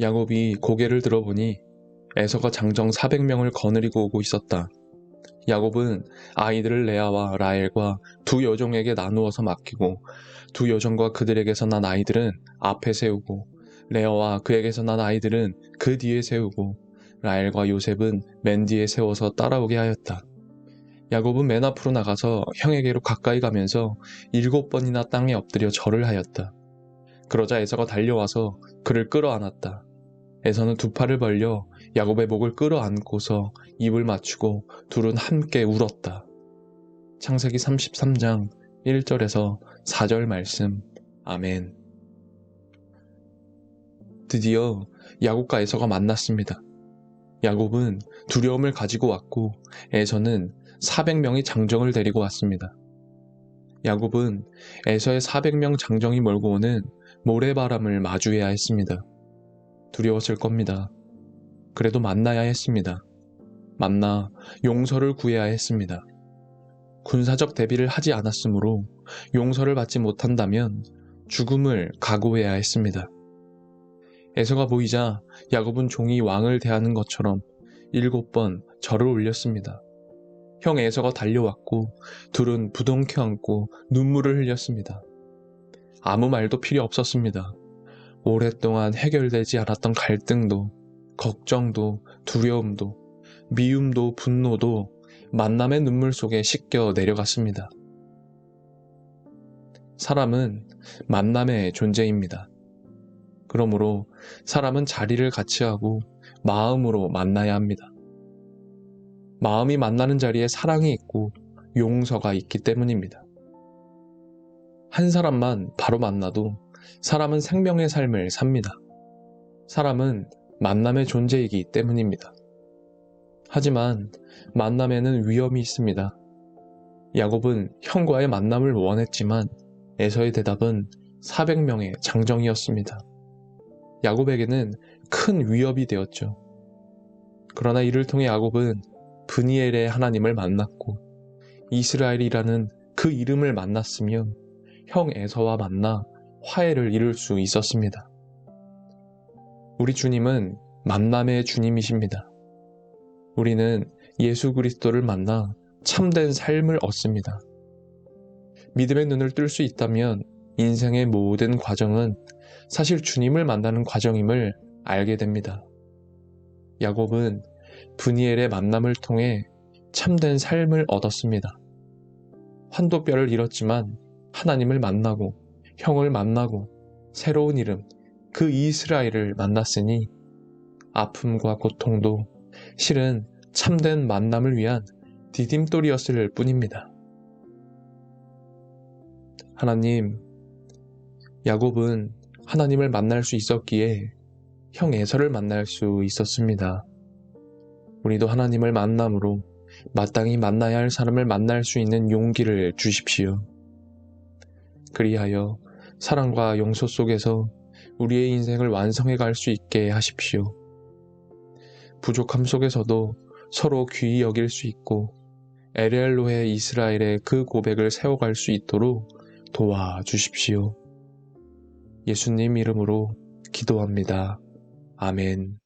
야곱이 고개를 들어보니 에서가 장정 400명을 거느리고 오고 있었다. 야곱은 아이들을 레아와 라헬과 두 여종에게 나누어서 맡기고 두 여종과 그들에게서 난 아이들은 앞에 세우고 레아와 그에게서 난 아이들은 그 뒤에 세우고 라헬과 요셉은 맨 뒤에 세워서 따라오게 하였다. 야곱은 맨 앞으로 나가서 형에게로 가까이 가면서 일곱 번이나 땅에 엎드려 절을 하였다. 그러자 에서가 달려와서 그를 끌어안았다. 에서는 두 팔을 벌려 야곱의 목을 끌어안고서 입을 맞추고 둘은 함께 울었다. 창세기 33장 1절에서 4절 말씀. 아멘. 드디어 야곱과 에서가 만났습니다. 야곱은 두려움을 가지고 왔고 에서는 400명의 장정을 데리고 왔습니다. 야곱은 에서의 400명 장정이 몰고 오는 모래바람을 마주해야 했습니다. 두려웠을 겁니다. 그래도 만나야 했습니다. 만나 용서를 구해야 했습니다. 군사적 대비를 하지 않았으므로 용서를 받지 못한다면 죽음을 각오해야 했습니다. 에서가 보이자 야곱은 종이 왕을 대하는 것처럼 일곱 번 절을 올렸습니다. 형 에서가 달려왔고 둘은 부둥켜 안고 눈물을 흘렸습니다. 아무 말도 필요 없었습니다. 오랫동안 해결되지 않았던 갈등도, 걱정도, 두려움도, 미움도, 분노도 만남의 눈물 속에 씻겨 내려갔습니다. 사람은 만남의 존재입니다. 그러므로 사람은 자리를 같이 하고 마음으로 만나야 합니다. 마음이 만나는 자리에 사랑이 있고 용서가 있기 때문입니다. 한 사람만 바로 만나도 사람은 생명의 삶을 삽니다. 사람은 만남의 존재이기 때문입니다. 하지만 만남에는 위험이 있습니다. 야곱은 형과의 만남을 원했지만 에서의 대답은 400명의 장정이었습니다. 야곱에게는 큰 위협이 되었죠. 그러나 이를 통해 야곱은 브니엘의 하나님을 만났고 이스라엘이라는 그 이름을 만났으며 형 에서와 만나 화해를 이룰 수 있었습니다. 우리 주님은 만남의 주님이십니다. 우리는 예수 그리스도를 만나 참된 삶을 얻습니다. 믿음의 눈을 뜰 수 있다면 인생의 모든 과정은 사실 주님을 만나는 과정임을 알게 됩니다. 야곱은 브니엘의 만남을 통해 참된 삶을 얻었습니다. 환도뼈를 잃었지만 하나님을 만나고 형을 만나고 새로운 이름, 그 이스라엘을 만났으니 아픔과 고통도 실은 참된 만남을 위한 디딤돌이었을 뿐입니다. 하나님, 야곱은 하나님을 만날 수 있었기에 형 에서를 만날 수 있었습니다. 우리도 하나님을 만남으로 마땅히 만나야 할 사람을 만날 수 있는 용기를 주십시오. 그리하여 사랑과 용서 속에서 우리의 인생을 완성해 갈 수 있게 하십시오. 부족함 속에서도 서로 귀히 여길 수 있고 에레알로의 이스라엘의 그 고백을 세워갈 수 있도록 도와주십시오. 예수님 이름으로 기도합니다. 아멘.